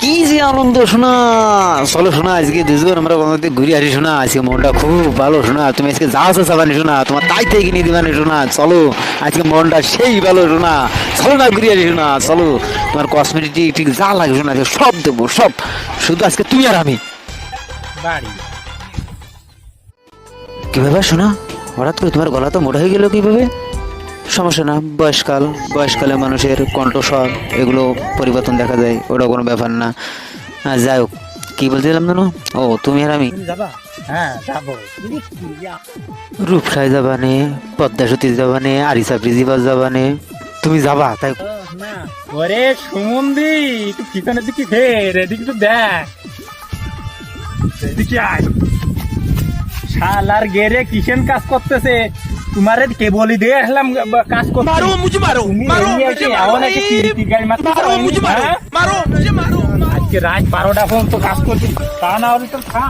কি যে আনন্দ শোনা? চলো শোনা আজকে দুজন আমরা গঙ্গাতে ঘুরে আসি শোনা আজকে মনটা খুব ভালো শোনা তুমি আজকে যা আছে চাবানি শোনা তোমার তাই থেকে কিনে দিবানি শোনা চলো আজকে মনটা সেই ভালো শোনা চলো না ঘুরে আসি শোনা চলো তোমার কসমেটিক ঠিক যা লাগে শোনা সব দেবো সব শুধু আজকে তুমি আর আমি। বাড়ি। কীভাবে শোনা? হঠাৎ করে তোমার গলা তো মোটা হয়ে গেল কীভাবে? সমস্যা না বয়সকাল বয়সকালে মানুষের কণ্ঠস্বর এগুলো পরিবর্তন দেখা যায় ওটা কোনো ব্যাপার না। যাই হোক কি বলছিলাম জানো? ও তুমি আর আমি। তুমি যাবা? হ্যাঁ রূপসাই যাবানে পদ্মা সতী যাবানে আরিসা প্রিজিবাস যাবানে তুমি যাবা তাই ওরে সুমন্দি তুই পিছনের দিকে ফের এদিকে তো দেখ। এদিকে আয়। শালার গেরে কিসেন কাজ করতেছে? তোমারে কে বলি দিয়ে আসলাম কাজ করতে। মারো মুঝে মারো মারো নাকি কি গাই আজকে রাত 12টা পর্যন্ত কাজ করছি। তা না হলে তো খা